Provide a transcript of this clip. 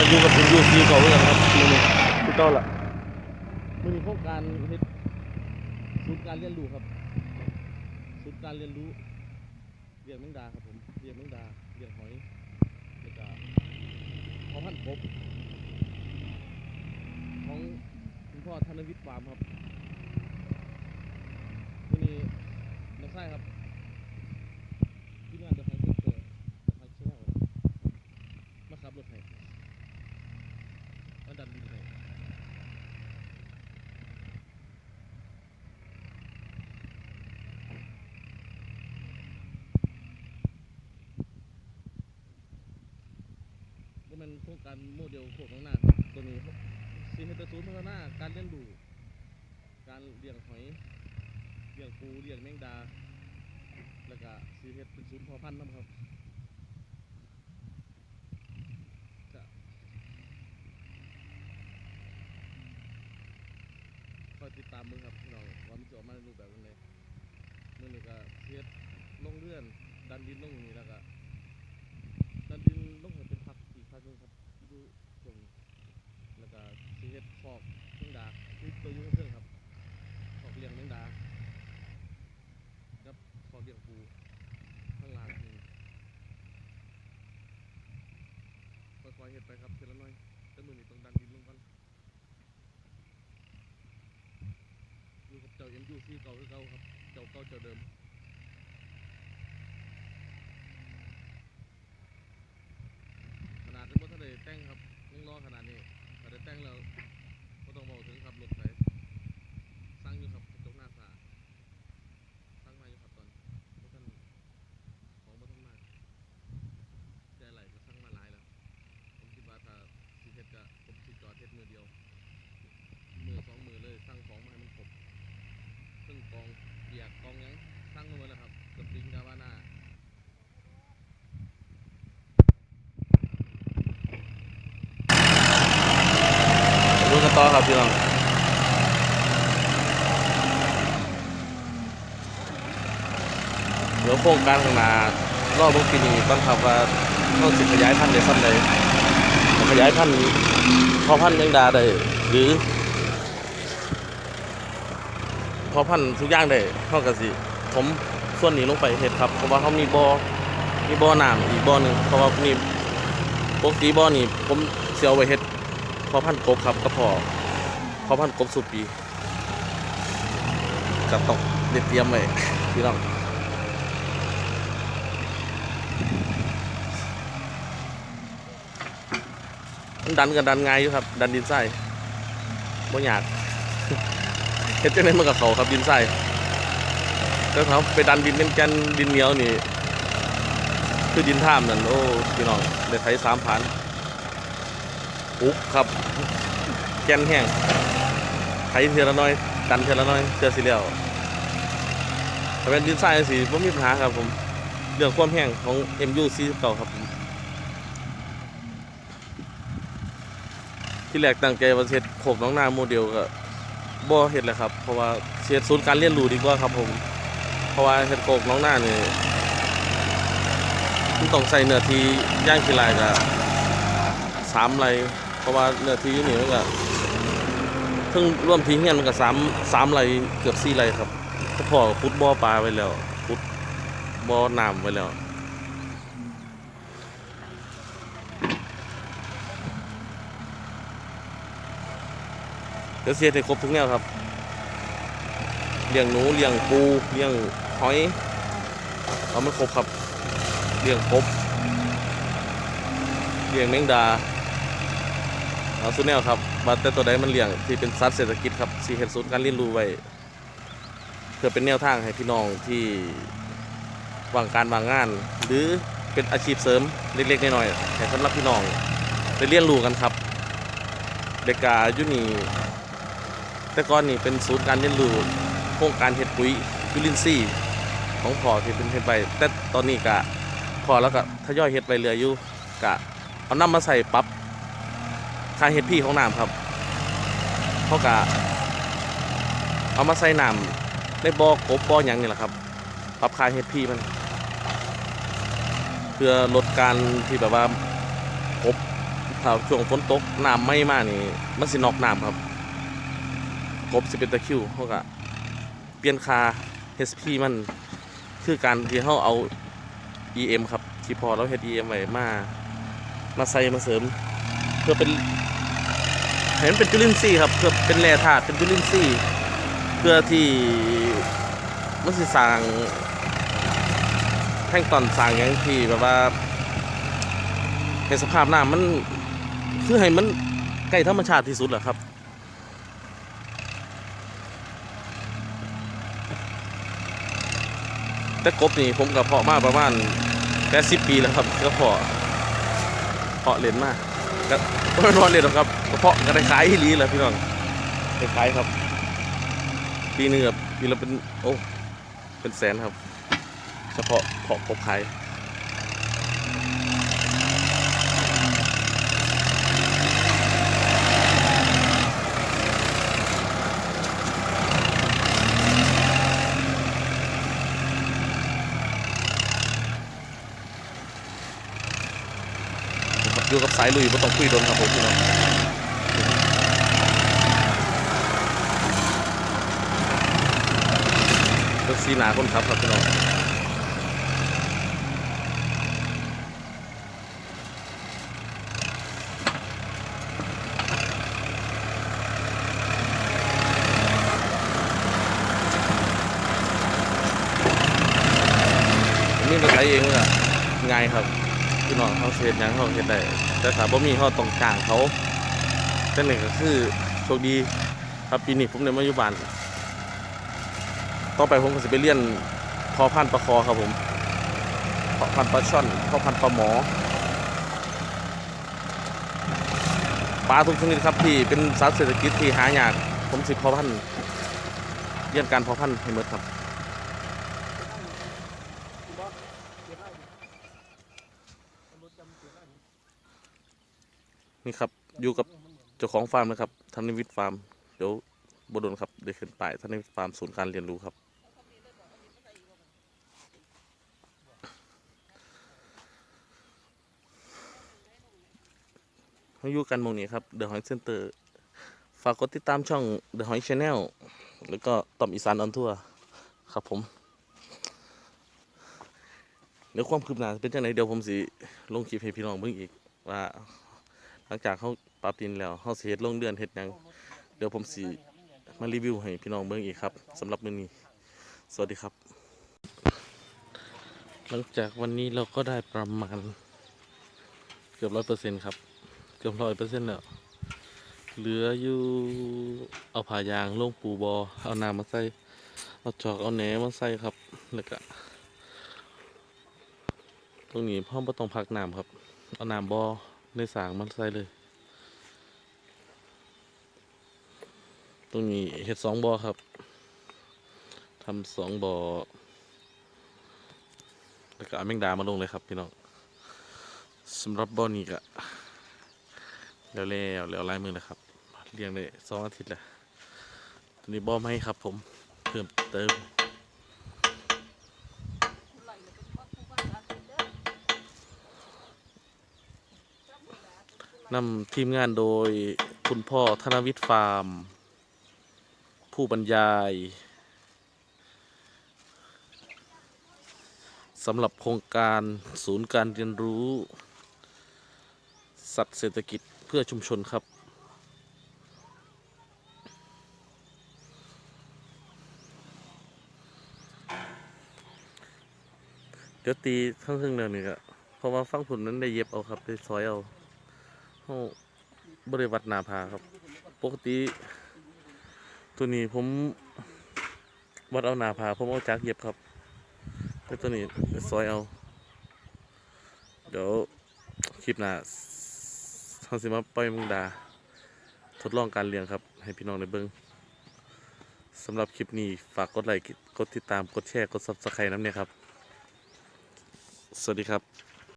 มาอยู่กับผมอยู่ซีเก่าเหมือนกันครับมือนี้คือเก่าละมือนี้โครงการเฮ็ดศูนย์การเรียนรู้ครับศูนย์การเรียนรู้เรียนแมงดาครับผมเรียนแมงดาเรียนหอยแล้วก็พอพันธุ์กบของคุณพ่อธนวิทย์ฟาร์มครับมือนี้น้องไส้ครับที่งานเดอะไฮเซ็นเตอร์เดอะไฮเชนแนลมาขับรถให้ มาดันดินให้ว่ามันโค รงการโมเดลพวกข้างหน้าตัวนี้ซีเฮตศูนย์พัฒนาการเลี้ยงดูการเลี้ยงหอยเลี้ยงปูเลี้ยงแมงดา แล้วก็ซีเฮตเป็นศูนย์พอพันธุ์นะครับจะคอยติดตามมึงครับพี่น้องว่ามันจะออกมาในรูปแบบยังไงมื่อนี้ก็เทียดลงเลื่อน ดันดินลงนี่แล้วก็ดันดินลงให้เป็นพักอีกพักหนึงครับดูตรงแล้วก็สีเฮ็ดฟอกแมงดาคือตัวอยุ่งเครื่องครับฟอกเลี้ยงแมงดากับฟอกเลี้ยงปูข้างล่างนี่ค่ อยเห็ดไปครับทีละหน้อยแต่มือนี่ต้องดันดินลงก่อนอยู่กับเจ้า MUC เก่าคือเก่าครับเจ้าเก่าเจ้าเดิมขนาดนี้บ่ทันได้แต่งครับยังรอขนาดนี้แต่ได้แต่งแล้วก็ต้องบอกถึงขับรถไปสร้างอยู่ครับกระจกหน้าสาสร้างมาอยู่ครับตอนบ่ทันของบ่ทันมาแต่อะไรก็สร้างมาหลายแล้ว ผมคิดว่าถ้าสิเฮ็ดก็ผมสิจอดเฮ็ดมือเดียว มือสองมือเลยสร้างของมาให้มันครบ ซึ่งกองเปียกกองหยังสร้างมาหมดแล้วครับสปริงกาวาน่าดูกันต่อครับพี่น้องเดี๋ยวโครงการข้างหน้ารอบเมื่อปีนี้ต้องครับว่าเขาสิขยายพันธุ์ได้ซ้ำใดขยายพันธุ์พอพันธุ์แมงดาได้หรือพอพันธุ์ทุกอย่างได้เท่ากับสิ ผมส่วนนี้ลงไปเฮ็ดครับเพราะว่าเขามีบ่อมีบ่อน้ำอีกบ่อหนึ่งเพราะว่านี่ปกติบ่อนี่ผมเสียเอาไว้เฮ็ดพอพันธุ์กบครับก็พอพอพันธุ์กบสุดปีก็ต้องได้เตรียมไว้พี่น้องดันกันดันง่ายอยู่ครับ ดันดินทรายบ่อยากเฮ็ดจังได๋มันก็เขาครับดินทรายแล้วเขาไปดันดินเป็นแกนดินเหนียวนี่คือดินท่ามนั่นโอ้พี่น้องได้ไถสามพันปุ๊กครับ แกนแห้งไถเทียละน้อย ดันเทียละน้อยเทียสิแล้วถ้าเป็นดินทรายสิบ่มีปัญหาครับผมเรื่องความแห้งของ MU 49 ครับผมที่แรกตั้งใจว่าเฮ็ดโคกน้องนาโมเดลก็บ่เฮ็ดเลยครับ เพราะว่าเสียศูนย์การเรียนรู้ดีกว่าครับผม เพราะว่าเฮ็ดโกกน้องหน้านี่มันต้องใส่เนื้อที่ย่างขี้ลายก็สามไรเพราะว่าเนื้อที่อยู่นี่มันก็ซึ่งร่วมทีเฮียนมันก็สามสามไรเกือบสี่ไรครับก็พอขุดบ่อปลาไว้แล้วขุดบ่อน้ำไว้แล้วเดี๋ยวเสียให้ครบทุกแนวครับ เลี้ยงหนูเลี้ยงปูเลี้ยงหอยเอามันครบครับเลี้ยงกบเลี้ยงแมงดาเอาสุดแนวครับว่าแต่ตัวใดมันเลี้ยงที่เป็นสัตว์เศรษฐกิจครับสี่เห็นศูนย์การเรียนรู้ไว้เพื่อเป็นแนวทางให้พี่น้องที่วางการวางงาน หรือเป็นอาชีพเสริมเล็กๆน้อยๆให้สำหรับพี่น้องได้เรียนรู้กันครับ เด็กกาอยุนีแต่ก่อนนี่เป็นศูนย์การเรียนรู้ ครงการเฮ็ดปุ๋ยจุลินทรีย์ของพ่อที่เป็นเฮ็ดไปแต่ตอนนี้กะพอแล้วก็ทยอยเฮ็ดไปเรืออยู่กะเอาน้ำมาใส่ปรับค่าเฮ็ดพี่ของน้ำครับเขากะเอามาใส่น้ำในบ่อกบบ่อหยังนี่แหละครับปรับค่าเฮ็ดพี่มัน เพื่อลดการที่แบบว่ากบถ้าช่วงฝนตกน้ำไม่มากนี่มันสินอกน้ำครับกบสิเป็นตะคิวเขาก็ เปลี่ยนคา HP มันคือการที่เขาเอา EM ครับ ที่พอเราเฮ็ด EM ไว้มา มาใส่มาเสริม เพื่อเป็นเห็นเป็นจุลินทรีย์ครับเพื่อเป็นแร่ธาตุเป็นจุลินทรีย์เพื่อที่มันสิสร้างแท่งตอนสร้างอย่างที่แบบว่าให้สภาพน้ำมันคือให้มันใกล้ธรรมชาติที่สุดแหละครับ แต่กบนี่ผมกับเพาะมาประมาณแปดสิบปีแล้วครับก็เพาะเพาะเล่นมากก็นอนเล่นหรอกครับก็เพาะก็ได้ขายที่ลีแหละพี่น้องได้ขายครับ ปีหนึ่งครับปีละเป็นโอ้เป็นแสนครับ เฉพาะเพาะกบขาย อยู่กับสายลุยไม่ต้องคุยโดนครับผมพี่น้องรถซีหนาคนขับครับพี่น้องนี่มาใช้เองเลยอะง่ายครับ พี่น้องเขาเฮ็ดยังเขาเฮ็ดได้แต่ถ้าบ่มีเขาต้องจ้างเขาแต่นี่ก็คือโชคดีครับปีนี้ผมได้มาอยู่บ้านต่อไปผมก็สิไปเรียนพอพันปลาคอครับผมพอพันปลาช่อนพอพันปลาหมอปลาทุกชนิดครับที่เป็นสัตว์เศรษฐกิจที่หายากผมสิพอพันเรียนการพอพันให้หมดครับ นี่ครับอยู่กับเจ้าของฟาร์มนะครับธนิวิทย์ฟาร์มเดี๋ยวบดลครับเดี๋ยวขึ้นไปธนวิทย์ฟาร์มศูนย์การเรียนรู้ครับเขาอยู่กันมองนี้ครับ The Hoy Center ฝากกดติดตามช่อง The Hoy Channel แล้วก็ต่อมอีสานออนทัวร์ครับผม เดี๋ยวความคืบหน้าเป็นจังไหนเดี๋ยวผมสิลงคลิปให้พี่น้องเบิ่งอีกว่า หลังจากเขาปรับดินแล้วเขาสิเฮ็ดลงเดือนเฮ็ดยังเดี๋ยวผมสิมารีวิวให้พี่น้องเบิ่งอีกครับสำหรับมื้อนี้ สวัสดีครับ หลังจากวันนี้เราก็ได้ประมาณ เกือบร้อยเปอร์เซ็นต์ครับ เกือบร้อยเปอร์เซ็นต์แล้ว เหลืออยู่เอาผ่ายางลงปูบอ เอาน้ำมาใส่ เอาจอกเอาแหนมาใส่ครับ แล้วก็ตรงนี้พ่อม่ต้องพักน้ำครับ เอาน้ำบอ ในสางมันใส่เลย ตรงนี้เห็ดสองบอครับทำสองบอแล้วก็เอาแมงดามาลงเลยครับพี่น้องสำหรับบอนี้ก็แล้วแล้วแล้วลายมือนะครับเลี้ยงได้สองอาทิตย์แล้วตัวนี้บอไม่ครับผมเพิ่มเติม นำทีมงานโดยคุณพ่อธนวิทย์ฟาร์ม ผู้บรรยายสำหรับโครงการศูนย์การเรียนรู้ สัตว์เศรษฐกิจเพื่อชุมชนครับ เดี๋ยวตีทั้งซึ่งเรื่องนี้ก็เพราะว่าฟังผลนั้นได้เย็บเอาครับ ได้ซอยเอา เขาบริวัดนาผาครับ ปกติ ตัวนี้ผมวัดเอานาผาผมเอาจักรเย็บครับ แต่ตัวนี้ซอยเอา เดี๋ยวคลิปหน้าทางสิมาปล่อยมึงดา ทดลองการเลี้ยงครับ ให้พี่น้องได้เบิ่งสำหรับคลิปนี้ฝากกดไลค์กดติดตามกดแชร์กด subscribe น้ำเนี่ยครับ สวัสดีครับ